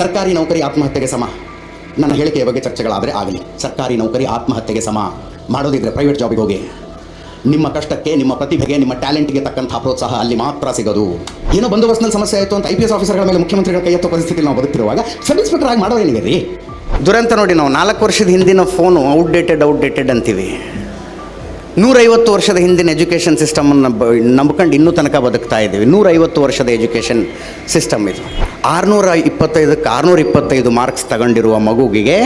ಸರ್ಕಾರಿ ನೌಕರಿ ಆತ್ಮಹತ್ಯೆಗೆ ಸಮ. ನನ್ನ ಹೇಳಿಕೆಯ ಬಗ್ಗೆ ಚರ್ಚೆಗಳಾದರೆ ಆಗಲಿ. ಸರ್ಕಾರಿ ನೌಕರಿ ಆತ್ಮಹತ್ಯೆಗೆ ಸಮ. ಮಾಡೋದಿದ್ರೆ ಪ್ರೈವೇಟ್ ಜಾಬಿಗೆ ಹೋಗಿ. ನಿಮ್ಮ ಕಷ್ಟಕ್ಕೆ, ನಿಮ್ಮ ಪ್ರತಿಭೆಗೆ, ನಿಮ್ಮ ಟ್ಯಾಲೆಂಟ್ಗೆ ತಕ್ಕಂಥ ಪ್ರೋತ್ಸಾಹ ಅಲ್ಲಿ ಮಾತ್ರ ಸಿಗೋದು. ಏನೋ ಬಂದೋಬಸ್ತ್ನಲ್ಲಿ ಸಮಸ್ಯೆ ಆಯಿತು ಅಂತ ಐ ಪಿ ಎಸ್ ಆಫೀಸರ್ಗಳ ಮೇಲೆ ಮುಖ್ಯಮಂತ್ರಿಗಳ ಕೈ ಎತ್ತೋ ಪರಿಸ್ಥಿತಿ ನಾವು ಬದುಕ್ತಿರುವಾಗ ಸಬ್ ಇನ್ಸ್ಪೆಕ್ಟರ್ ಆಗಿ ಮಾಡೋದೇನಿದೆ ರೀ? ದುರಂತ ನೋಡಿ ನಾವು ನಾಲ್ಕು ವರ್ಷದ ಹಿಂದಿನ ಫೋನು ಔಟ್ಡೇಟೆಡ್ ಔಟ್ಡೇಟೆಡ್ ಅಂತೀವಿ. ನೂರೈವತ್ತು ವರ್ಷದ ಹಿಂದಿನ ಎಜುಕೇಷನ್ ಸಿಸ್ಟಮನ್ನು ನಂಬ್ಕೊಂಡು ಇನ್ನೂ ತನಕ ಬದುಕ್ತಾ ಇದ್ದೀವಿ. ನೂರೈವತ್ತು ವರ್ಷದ ಎಜುಕೇಷನ್ ಸಿಸ್ಟಮ್ ಇದು. ಆರುನೂರ ಇಪ್ಪತ್ತೈದಕ್ಕೆ ಆರುನೂರ ಇಪ್ಪತ್ತೈದು ಮಾರ್ಕ್ಸ್ ತಗೊಂಡಿರುವ ಮಗುವಿಗೆ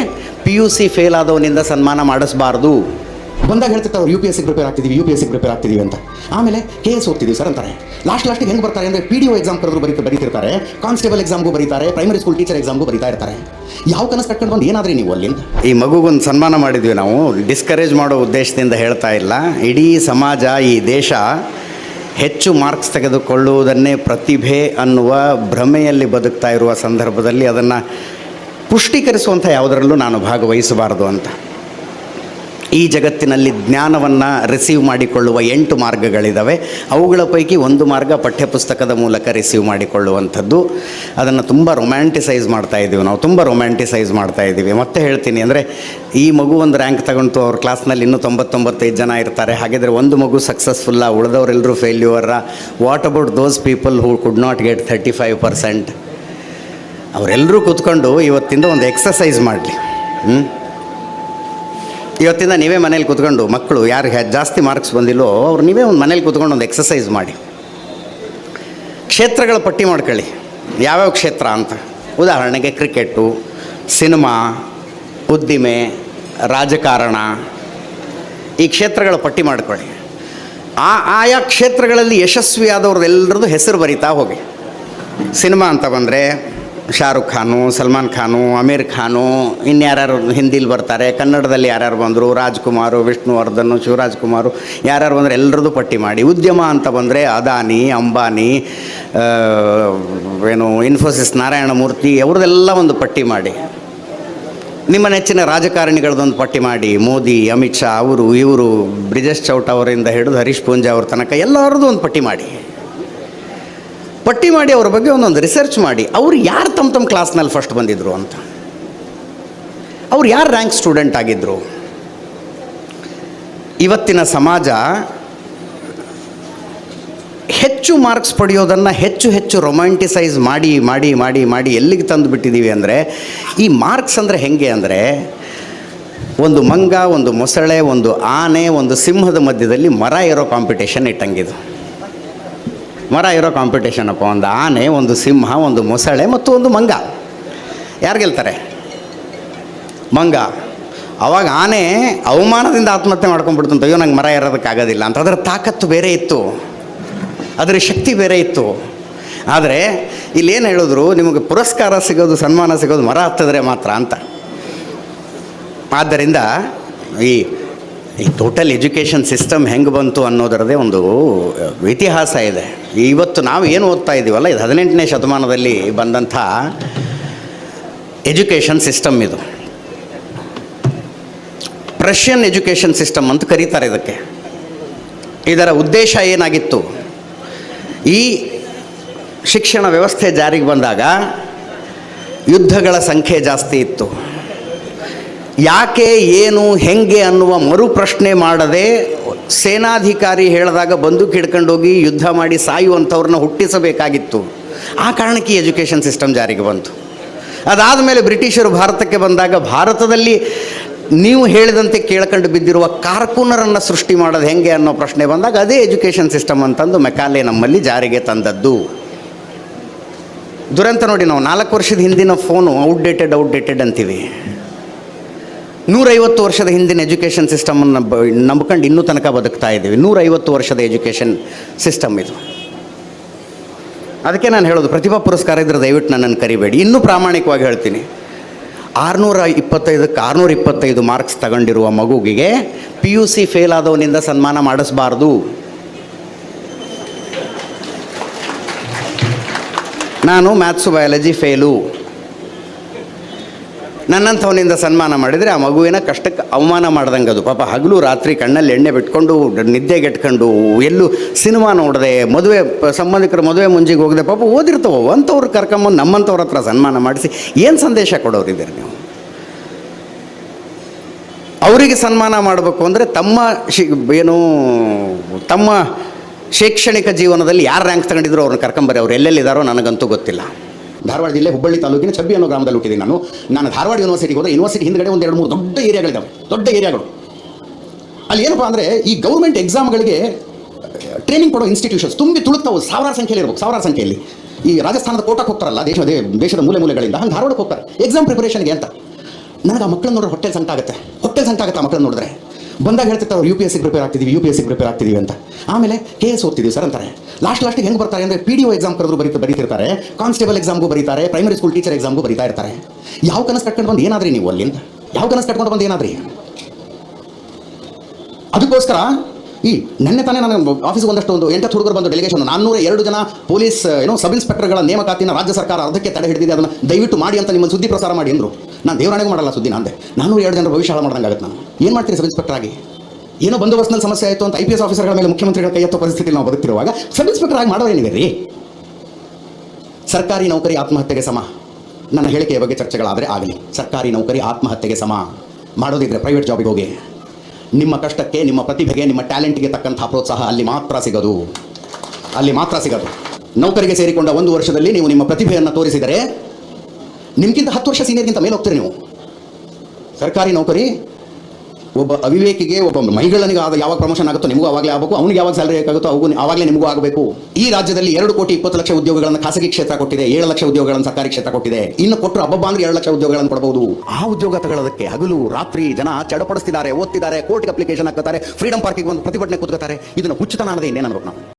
ಪಿ ಯು ಸಿ ಫೇಲ್ ಆದವನಿಂದ ಸನ್ಮಾನ ಮಾಡಿಸಬಾರ್ದು. ಬಂದಾಗ ಹೇಳ್ತಿರ್ತಾರೆ ಅವ್ರು U P S C prepare ಆಗ್ತಿದ್ದೀವಿ U P S C prepare ಆಗ್ತಿದ್ದೀವಿ ಅಂತ. ಆಮೇಲೆ ಕೆ ಎಸ್ ಓದ್ತಿದ್ದೀವಿ ಸರ್ ಅಂತಾರೆ. ಲಾಸ್ಟ್ ಲಾಸ್ಟಿಗೆ ಹೆಂಗೆ ಬರ್ತಾರೆ ಅಂದರೆ ಪಿ ಡಿ ಒ ಎಕ್ಸಾಮ್ ಕರೆದ್ರು ಬರೀ ಬರೀತಿರ್ತಾರೆ ಕಾನ್ಸ್ಟೇಬಲ್ ಎಕ್ಸಾಮ್ಗೂ ಬರೀತಾರೆ ಪ್ರೈಮರಿ ಸ್ಕೂಲ್ ಟೀಚರ್ ಎಕ್ಸಾಮ್ಗೂ ಬರೀತಾ ಇರ್ತಾರೆ. ಯಾವ ಕನಸು ಕಟ್ಕೊಂಡು ಬಂದು ಏನಾದ್ರಿ ನೀವು ಅಲ್ಲಿಂದ ಈ ಮಗುಗೊಂದು ಸನ್ಮಾನ ಮಾಡಿದ್ವಿ ನಾವು. ಡಿಸ್ಕರೇಜ್ ಮಾಡೋ ಉದ್ದೇಶದಿಂದ ಹೇಳ್ತಾ ಇಲ್ಲ. ಇಡೀ ಸಮಾಜ, ಈ ದೇಶ ಹೆಚ್ಚು ಮಾರ್ಕ್ಸ್ ತೆಗೆದುಕೊಳ್ಳುವುದನ್ನೇ ಪ್ರತಿಭೆ ಅನ್ನುವ ಭ್ರಮೆಯಲ್ಲಿ ಬದುಕ್ತಾ ಇರುವ ಸಂದರ್ಭದಲ್ಲಿ ಅದನ್ನು ಪುಷ್ಟೀಕರಿಸುವಂಥ ಯಾವುದರಲ್ಲೂ ನಾನು ಭಾಗವಹಿಸಬಾರದು ಅಂತ. ಈ ಜಗತ್ತಿನಲ್ಲಿ ಜ್ಞಾನವನ್ನು ರಿಸೀವ್ ಮಾಡಿಕೊಳ್ಳುವ ಎಂಟು ಮಾರ್ಗಗಳಿದ್ದಾವೆ ಅವುಗಳ ಪೈಕಿ ಒಂದು ಮಾರ್ಗ ಪಠ್ಯಪುಸ್ತಕದ ಮೂಲಕ ರಿಸೀವ್ ಮಾಡಿಕೊಳ್ಳುವಂಥದ್ದು. ಅದನ್ನು ತುಂಬ ರೊಮ್ಯಾಂಟಿಸೈಸ್ ಮಾಡ್ತಾ ಇದ್ದೀವಿ ನಾವು, ತುಂಬ ರೊಮ್ಯಾಂಟಿಸೈಸ್ ಮಾಡ್ತಾ ಇದ್ದೀವಿ. ಮತ್ತೆ ಹೇಳ್ತೀನಿ ಅಂದರೆ, ಈ ಮಗು ಒಂದು ರ್ಯಾಂಕ್ ತಗೊಂಡು ಅವ್ರ ಕ್ಲಾಸ್ನಲ್ಲಿ ಇನ್ನೂ ತೊಂಬತ್ತೊಂಬತ್ತೈದು ಜನ ಇರ್ತಾರೆ. ಹಾಗಿದ್ರೆ ಒಂದು ಮಗು ಸಕ್ಸಸ್ಫುಲ್ಲಾ ಉಳಿದವರೆಲ್ಲರೂ ಫೇಲ್ಯೂರ what about those people who could not get thirty five percent ಅವರೆಲ್ಲರೂ ಕೂತ್ಕೊಂಡು ಇವತ್ತಿಂದ ಒಂದು ಎಕ್ಸಸೈಸ್ ಮಾಡಲಿ. ಹ್ಞೂ ಇವತ್ತಿಂದ ನೀವೇ ಮನೇಲಿ ಕೂತ್ಕೊಂಡು ಮಕ್ಕಳು ಯಾರು ಜಾಸ್ತಿ ಮಾರ್ಕ್ಸ್ ಬಂದಿಲ್ಲೋ ಅವ್ರು ನೀವೇ ಒಂದು ಮನೇಲಿ ಕೂತ್ಕೊಂಡು ಒಂದು ಎಕ್ಸಸೈಸ್ ಮಾಡಿ. ಕ್ಷೇತ್ರಗಳ ಪಟ್ಟಿ ಮಾಡ್ಕೊಳ್ಳಿ. ಯಾವ್ಯಾವ ಕ್ಷೇತ್ರ ಅಂತ? ಉದಾಹರಣೆಗೆ ಕ್ರಿಕೆಟು ಸಿನಿಮಾ ಉದ್ದಿಮೆ, ರಾಜಕಾರಣ. ಈ ಕ್ಷೇತ್ರಗಳ ಪಟ್ಟಿ ಮಾಡ್ಕೊಳ್ಳಿ. ಆ, ಆಯಾ ಕ್ಷೇತ್ರಗಳಲ್ಲಿ ಯಶಸ್ವಿಯಾದವ್ರದ್ದೆಲ್ಲರದ್ದು ಹೆಸರು ಬರಿತಾ ಹೋಗಿ. ಸಿನಿಮಾ ಅಂತ ಬಂದರೆ ಶಾರುಖ್ ಖಾನು, ಸಲ್ಮಾನ್ ಖಾನು, ಅಮೀರ್ ಖಾನು ಇನ್ಯಾರು ಹಿಂದಿಲಿ ಬರ್ತಾರೆ, ಕನ್ನಡದಲ್ಲಿ ಯಾರ್ಯಾರು ಬಂದರು, ರಾಜ್ಕುಮಾರು, ವಿಷ್ಣುವರ್ಧನ್ ಶಿವರಾಜ್ ಕುಮಾರು ಯಾರ್ಯಾರು ಬಂದರೆ ಎಲ್ಲರದ್ದು ಪಟ್ಟಿ ಮಾಡಿ. ಉದ್ಯಮ ಅಂತ ಬಂದರೆ ಅದಾನಿ, ಅಂಬಾನಿ ಏನು ಇನ್ಫೋಸಿಸ್ ನಾರಾಯಣ ಮೂರ್ತಿ ಅವ್ರದ್ದೆಲ್ಲ ಒಂದು ಪಟ್ಟಿ ಮಾಡಿ. ನಿಮ್ಮ ನೆಚ್ಚಿನ ರಾಜಕಾರಣಿಗಳದೊಂದು ಪಟ್ಟಿ ಮಾಡಿ. ಮೋದಿ, ಅಮಿತ್ ಶಾ, ಅವರು, ಇವರು, ಬ್ರಿಜೇಶ್ ಚೌಟ ಅವರಿಂದ ಹಿಡಿದು ಹರೀಶ್ ಪೂಂಜಾ ಅವ್ರ ತನಕ ಎಲ್ಲರದ್ದು ಒಂದು ಪಟ್ಟಿ ಮಾಡಿ. ಪಟ್ಟಿ ಮಾಡಿ ಅವ್ರ ಬಗ್ಗೆ ಒಂದೊಂದು ರಿಸರ್ಚ್ ಮಾಡಿ. ಅವ್ರು ಯಾರು ತಮ್ಮ ತಮ್ಮ ಕ್ಲಾಸ್ನಲ್ಲಿ ಫಸ್ಟ್ ಬಂದಿದ್ರು ಅಂತ? ಅವ್ರು ಯಾರು ರ್ಯಾಂಕ್ ಸ್ಟೂಡೆಂಟ್ ಆಗಿದ್ದರು ಇವತ್ತಿನ ಸಮಾಜ ಹೆಚ್ಚು ಮಾರ್ಕ್ಸ್ ಪಡೆಯೋದನ್ನು ಹೆಚ್ಚು ಹೆಚ್ಚು ರೊಮ್ಯಾಂಟಿಸೈಸ್ ಮಾಡಿ ಮಾಡಿ ಮಾಡಿ ಮಾಡಿ ಎಲ್ಲಿಗೆ ತಂದು ಬಿಟ್ಟಿದ್ದೀವಿ ಅಂದರೆ, ಈ ಮಾರ್ಕ್ಸ್ ಅಂದರೆ ಹೆಂಗೆ ಅಂದರೆ, ಒಂದು ಮಂಗ, ಒಂದು ಮೊಸಳೆ, ಒಂದು ಆನೆ, ಒಂದು ಸಿಂಹದ ಮಧ್ಯದಲ್ಲಿ ಮರ ಇರೋ ಕಾಂಪಿಟೇಷನ್ ಇಟ್ಟಂಗಿದು. ಮರ ಇರೋ ಕಾಂಪಿಟೇಷನ್ ಅಪ್ಪ. ಒಂದು ಆನೆ, ಒಂದು ಸಿಂಹ, ಒಂದು ಮೊಸಳೆ ಮತ್ತು ಒಂದು ಮಂಗ. ಯಾರು ಗೆಲ್ತಾರೆ? ಮಂಗ. ಅವಾಗ ಆನೆ ಅವಮಾನದಿಂದ ಆತ್ಮಹತ್ಯೆ ಮಾಡ್ಕೊಂಡ್ಬಿಡ್ತು ಅಯ್ಯೋ, ನಂಗೆ ಮರ ಇರೋದಕ್ಕಾಗೋದಿಲ್ಲ ಅಂತ. ಅದರ ತಾಕತ್ತು ಬೇರೆ ಇತ್ತು. ಅದರ ಶಕ್ತಿ ಬೇರೆ ಇತ್ತು. ಆದರೆ ಇಲ್ಲೇನು ಹೇಳಿದ್ರು? ನಿಮಗೆ ಪುರಸ್ಕಾರ ಸಿಗೋದು, ಸನ್ಮಾನ ಸಿಗೋದು ಮರ ಹತ್ತಿದ್ರೆ ಮಾತ್ರ ಅಂತ. ಆದ್ದರಿಂದ ಈ ಈ ಟೋಟಲ್ ಎಜುಕೇಷನ್ ಸಿಸ್ಟಮ್ ಹೆಂಗೆ ಬಂತು ಅನ್ನೋದರದೇ ಒಂದು ಇತಿಹಾಸ ಇದೆ. ಇವತ್ತು ನಾವು ಏನು ಓದ್ತಾ ಇದ್ದೀವಲ್ಲ, ಇದು ಹದಿನೆಂಟನೇ ಶತಮಾನದಲ್ಲಿ ಬಂದಂಥ ಎಜುಕೇಷನ್ ಸಿಸ್ಟಮ್ ಇದು. ಪ್ರಷ್ಯನ್ ಎಜುಕೇಷನ್ ಸಿಸ್ಟಮ್ ಅಂತ ಕರೀತಾರೆ ಇದಕ್ಕೆ. ಇದರ ಉದ್ದೇಶ ಏನಾಗಿತ್ತು? ಈ ಶಿಕ್ಷಣ ವ್ಯವಸ್ಥೆ ಜಾರಿಗೆ ಬಂದಾಗ ಯುದ್ಧಗಳ ಸಂಖ್ಯೆ ಜಾಸ್ತಿ ಇತ್ತು. ಯಾಕೆ, ಏನು, ಹೆಂಗೆ ಅನ್ನುವ ಮರು ಪ್ರಶ್ನೆ ಮಾಡದೆ ಸೇನಾಧಿಕಾರಿ ಹೇಳಿದಾಗ ಬಂದೂಕು ಹಿಡ್ಕೊಂಡೋಗಿ ಯುದ್ಧ ಮಾಡಿ ಸಾಯುವಂಥವ್ರನ್ನ ಹುಟ್ಟಿಸಬೇಕಾಗಿತ್ತು. ಆ ಕಾರಣಕ್ಕೆ ಎಜುಕೇಷನ್ ಸಿಸ್ಟಮ್ ಜಾರಿಗೆ ಬಂತು. ಅದಾದ ಮೇಲೆ ಬ್ರಿಟಿಷರು ಭಾರತಕ್ಕೆ ಬಂದಾಗ ಭಾರತದಲ್ಲಿ ನೀವು ಹೇಳಿದಂತೆ ಕೇಳ್ಕೊಂಡು ಬಿದ್ದಿರುವ ಕಾರ್ಕುನರನ್ನು ಸೃಷ್ಟಿ ಮಾಡೋದು ಹೆಂಗೆ ಅನ್ನೋ ಪ್ರಶ್ನೆ ಬಂದಾಗ ಅದೇ ಎಜುಕೇಷನ್ ಸಿಸ್ಟಮ್ ಅಂತಂದು ಮೆಕಾಲೆ ನಮ್ಮಲ್ಲಿ ಜಾರಿಗೆ ತಂದದ್ದು. ದುರಂತ ನೋಡಿ ನಾವು ನಾಲ್ಕು ವರ್ಷದ ಹಿಂದಿನ ಫೋನು ಔಟ್ಡೇಟೆಡ್ ಔಟ್ಡೇಟೆಡ್ ಅಂತೀವಿ. ನೂರೈವತ್ತು ವರ್ಷದ ಹಿಂದಿನ ಎಜುಕೇಷನ್ ಸಿಸ್ಟಮನ್ನು ನಂಬ್ಕೊಂಡು ಇನ್ನೂ ತನಕ ಬದುಕ್ತಾ ಇದ್ದೀವಿ. ನೂರೈವತ್ತು ವರ್ಷದ ಎಜುಕೇಷನ್ ಸಿಸ್ಟಮ್ ಇದು. ಅದಕ್ಕೆ ನಾನು ಹೇಳೋದು, ಪ್ರತಿಭಾ ಪುರಸ್ಕಾರ ಇದ್ರೆ ದಯವಿಟ್ಟು ನನ್ನನ್ನು ಕರಿಬೇಡಿ. ಇನ್ನೂ ಪ್ರಾಮಾಣಿಕವಾಗಿ ಹೇಳ್ತೀನಿ. ಆರುನೂರ ಇಪ್ಪತ್ತೈದಕ್ಕೆ ಆರುನೂರ ಇಪ್ಪತ್ತೈದು ಮಾರ್ಕ್ಸ್ ತಗೊಂಡಿರುವ ಮಗುವಿಗೆ ಪಿ ಯು ಸಿ ಫೇಲ್ ಆದವನಿಂದ ಸನ್ಮಾನ ಮಾಡಿಸಬಾರ್ದು. ನಾನು ಮ್ಯಾಥ್ಸು ಬಯಾಲಜಿ ಫೇಲು. ನನ್ನಂಥವನಿಂದ ಸನ್ಮಾನ ಮಾಡಿದರೆ ಆ ಮಗುವಿನ ಕಷ್ಟಕ್ಕೆ ಅವಮಾನ ಮಾಡ್ದಂಗೆ ಅದು. ಪಾಪ ಹಗಲು ರಾತ್ರಿ ಕಣ್ಣಲ್ಲಿ ಎಣ್ಣೆ ಬಿಟ್ಕೊಂಡು ನಿದ್ದೆಗೆಟ್ಕೊಂಡು ಎಲ್ಲೂ ಸಿನಿಮಾ ನೋಡದೆ, ಮದುವೆ, ಸಂಬಂಧಿಕರ ಮದುವೆ ಮುಂಜಿಗೆ ಹೋಗದೆ, ಪಾಪ ಓದಿರ್ತವೆ? ಅಂಥವ್ರು ಕರ್ಕೊಂಬಂದು ನಮ್ಮಂಥವ್ರ ಹತ್ರ ಸನ್ಮಾನ ಮಾಡಿಸಿ ಏನು ಸಂದೇಶ ಕೊಡೋರಿದ್ದೀರಿ ನೀವು? ಅವರಿಗೆ ಸನ್ಮಾನ ಮಾಡಬೇಕು ಅಂದರೆ ತಮ್ಮ ಶಿ, ಏನು, ತಮ್ಮ ಶೈಕ್ಷಣಿಕ ಜೀವನದಲ್ಲಿ ಯಾರು ರ್ಯಾಂಕ್ ತಗೊಂಡಿದ್ರು ಅವ್ರನ್ನ ಕರ್ಕೊಂಬರಿ ಅವ್ರು ಎಲ್ಲೆಲ್ಲಿದ್ದಾರೋ ನನಗಂತೂ ಗೊತ್ತಿಲ್ಲ. ಧಾರವಾಡ ಜಿಲ್ಲೆ ಹುಬ್ಬಳ್ಳಿ ತಾಲೂಕಿನ ಚಬ್ಬಿ ಅನ್ನೋ ಗ್ರಾಮದಲ್ಲಿ ಹುಟ್ಟಿದ್ದೀನಿ ನಾನು. ನಾನು ಧಾರವಾಡ ಯೂನಿವರ್ಸಿಟಿಗೆ ಹೋದರೆ ಯೂನಿವರ್ಸಿಟಿ ಹಿಂದ್ಗಡೆ ಒಂದು ಎರಡು ಮೂರು ದೊಡ್ಡ ಏರಿಯಾಗಳಿದ್ದಾವೆ ದೊಡ್ಡ ಏರಿಯಾಗಳು. ಅಲ್ಲಿ ಏನಪ್ಪ ಅಂದರೆ ಈ ಗೌರ್ಮೆಂಟ್ ಎಕ್ಸಾಮ್ಗಳಿಗೆ ಟ್ರೈನಿಂಗ್ ಕೊಡೋ ಇನ್ಸ್ಟಿಟ್ಯೂಷನ್ಸ್ ತುಂಬಿ ತುಳುಕ್ತಾವೆ ಸಾವಿರಾರು ಸಂಖ್ಯೆಯಲ್ಲಿ ಇರಬೇಕು, ಸಾವಿರಾರು ಸಂಖ್ಯೆಯಲ್ಲಿ ಈ ರಾಜಸ್ಥಾನದ ಕೋಟಕ್ಕೆ ಹೋಗ್ತಾರಲ್ಲ ದೇಶದ ದೇಶದ ಮೂಲೆ ಮೂಲೆಗಳಿಂದ ಹಂಗೆ ಧಾರವಾಡಕ್ಕೆ ಹೋಗ್ತಾರೆ. ಎಕ್ಸಾಮ್ ಪ್ರಿಪರೇಷನ್ಗೆ ಅಂತ. ನನಗೆ ಆ ಮಕ್ಕಳನ್ನ ನೋಡಿದ್ರೆ ಹೊಟ್ಟೆ ಸಂಕಟ ಆಗುತ್ತೆ. ಹೊಟ್ಟೆ ಸಂಕಟ ಆಗುತ್ತೆ ಆ ಮಕ್ಕಳನ್ನ ನೋಡಿದ್ರೆ. ಬಂದಾಗ ಹೇಳ್ತಿರ್ತಾರೆ ಅವ್ರು U P S C prepare ಆಗ್ತಿದ್ದೀವಿ U P S prepare ಆಗ್ತಿದ್ದೀವಿ ಅಂತ. ಆಮೇಲೆ ಕೆ ಎಸ್ ಓದ್ತಿದ್ದೀವಿ ಸರ್ ಅಂತಾರೆ. ಲಾಸ್ಟ್ ಲಾಸ್ಟಿಗೆ ಹೆಂಗೆ ಬರ್ತಾರೆ ಅಂದರೆ ಪಿ ಡಿ ಒ ಎಕ್ಸಾಮ್ ಕರೆದ್ರು ಬರೀ ಬರೀತಿರ್ತಾರೆ ಕಾನ್ಸ್ಟೇಬಲ್ ಎಕ್ಸಾಮ್ಗೂ ಬರೀತಾರೆ ಪ್ರೈಮರಿ ಸ್ಕೂಲ್ ಟೀಚರ್ ಎಕ್ಸಾಮ್ಗೂ ಬರೀತಾ ಇರ್ತಾರೆ. ಯಾವ ಕನಸು ಕಟ್ಕೊಂಡು ಬಂದು ಏನಾದ್ರಿ ನೀವು ಅಲ್ಲಿಂದ ಯಾವ ಕನಸು ಕಟ್ಕೊಂಡು ಬಂದು ಏನಾದ್ರಿ? ಅದಕ್ಕೋಸ್ಕರ ಈ ನೆನ್ನೆ ತಾನೇ ನಾನು ಆಫೀಸ್ ಒಂದಷ್ಟು ಒಂದು ಎಂಟತ್ತು ಹುಡುಗರು ಬಂದು ಡೆಲಿಗೇಷನ್ ನಾನ್ನೂರ ಎರಡು ಜನ ಪೊಲೀಸ್ ಏನೋ ಸಬ್ ಇನ್ಸ್ಪೆಕ್ಟರ್ಗಳ ನೇಮಕಾತಿನ ರಾಜ್ಯ ಸರ್ಕಾರ ಅರ್ಧಕ್ಕೆ ತಡೆ ಹಿಡಿದಿದೆ, ಅದನ್ನು ದಯವಿಟ್ಟು ಮಾಡಿ ಅಂತ ನಿಮ್ಮ ಸುದ್ದಿ ಪ್ರಸಾರ ಮಾಡಿ ಅಂದರು. ನಾನು ದೇವರಾಣಿಗೂ ಮಾಡಲ್ಲ ಸುದ್ದಿ ನಂದೆ ನಾನು ಎರಡು ಜನರ ಭವಿಷ್ಯ ಹಾಳು ಮಾಡ್ದಂಗೆ ಆಗುತ್ತೆ ನಾನು. ಏನು ಮಾಡ್ತೀರಿ ಸಬ್ ಇನ್ಸ್ಪೆಕ್ಟರ್ ಆಗಿ? ಏನೋ ಬಂದೋಬಸ್ತ್ನಲ್ಲಿ ಸಮಸ್ಯೆ ಆಯಿತು ಅಂತ ಐ ಪಿ ಎಸ್ ಆಫೀಸರ್ಗಳ ಮೇಲೆ ಮುಖ್ಯಮಂತ್ರಿಗಳ ಕೈ ಎತ್ತೋ ಪರಿಸ್ಥಿತಿ ನಾವು ಬದುಕ್ತಿರುವಾಗ ಸಬ್ ಇನ್ಸ್ಪೆಕ್ಟರ್ ಆಗಿ ಮಾಡೋರೇನಿದೆ ರೀ? ಸರ್ಕಾರಿ ನೌಕರಿ ಆತ್ಮಹತ್ಯೆಗೆ ಸಮ. ನನ್ನ ಹೇಳಿಕೆಯ ಬಗ್ಗೆ ಚರ್ಚೆಗಳಾದರೆ ಆಗಲಿ. ಸರ್ಕಾರಿ ನೌಕರಿ ಆತ್ಮಹತ್ಯೆಗೆ ಸಮ. ಮಾಡೋದಿದ್ರೆ ಪ್ರೈವೇಟ್ ಜಾಬಿಗೆ ಹೋಗಿ. ನಿಮ್ಮ ಕಷ್ಟಕ್ಕೆ, ನಿಮ್ಮ ಪ್ರತಿಭೆಗೆ, ನಿಮ್ಮ ಟ್ಯಾಲೆಂಟ್ಗೆ ತಕ್ಕಂಥ ಪ್ರೋತ್ಸಾಹ ಅಲ್ಲಿ ಮಾತ್ರ ಸಿಗೋದು. ಅಲ್ಲಿ ಮಾತ್ರ ಸಿಗೋದು. ನೌಕರಿಗೆ ಸೇರಿಕೊಂಡ ಒಂದು ವರ್ಷದಲ್ಲಿ ನೀವು ನಿಮ್ಮ ಪ್ರತಿಭೆಯನ್ನು ತೋರಿಸಿದರೆ ನಿಮ್ಗಿಂತ ಹತ್ತು ವರ್ಷ ಸೀನಿಯರ್ಗಿಂತ ಮೇಲೆ ಹೋಗ್ತೀರಿ ನೀವು. ಸರ್ಕಾರಿ ನೌಕರಿ, ಒಬ್ಬ ಅವಿವೇಕಿಗೆ, ಒಬ್ಬ ಮಹಿಳನಿಗೆ ಆದ ಯಾವಾಗ ಪ್ರಮೋಷನ್ ಆಗುತ್ತೋ ನಿಮಗೂ ಆವಾಗಲೇ ಆಗಬೇಕು, ಅವನಿಗೆ ಯಾವಾಗ ಸ್ಯಾಲರಿ ಬೇಕಾಗುತ್ತೋ ಅವು ಆವಾಗಲೇ ನಿಮಗೂ ಆಗಬೇಕು. ಈ ರಾಜ್ಯದಲ್ಲಿ ಎರಡು ಕೋಟಿ ಇಪ್ಪತ್ತು ಲಕ್ಷ ಉದ್ಯೋಗಗಳನ್ನು ಖಾಸಗಿ ಕ್ಷೇತ್ರ ಕೊಟ್ಟಿದೆ, ಏಳು ಲಕ್ಷ ಉದ್ಯೋಗಗಳನ್ನು ಸರ್ಕಾರಿ ಕ್ಷೇತ್ರ ಕೊಟ್ಟಿದೆ. ಇನ್ನು ಕೊಟ್ಟರು ಹಬ್ಬ ಅಂದ್ರೆ ಎರಡು ಲಕ್ಷ ಉದ್ಯೋಗಗಳನ್ನು ಕೊಡಬಹುದು ಆ ಉದ್ಯೋಗ ತಗೊಳ್ಳೋದಕ್ಕೆ ಹಗಲು, ರಾತ್ರಿ ಜನ ಚಡಪಡಿಸ್ತಿದ್ದಾರೆ, ಓದ್ತಿದ್ದಾರೆ ಕೋರ್ಟ್ಗೆ ಅಪ್ಲಿಕೇಶನ್ ಹಾಕ್ತಾರೆ ಫ್ರೀಡಂ ಪಾರ್ಕಿಗೆ ಒಂದು ಪ್ರತಿಭಟನೆ ಕೂತ್ಕೋತಾರೆ ಇದನ್ನು ಹುಚ್ಚುತನ ಅನ್ನೋದೇ ಇನ್ನೇನು ನಾವು?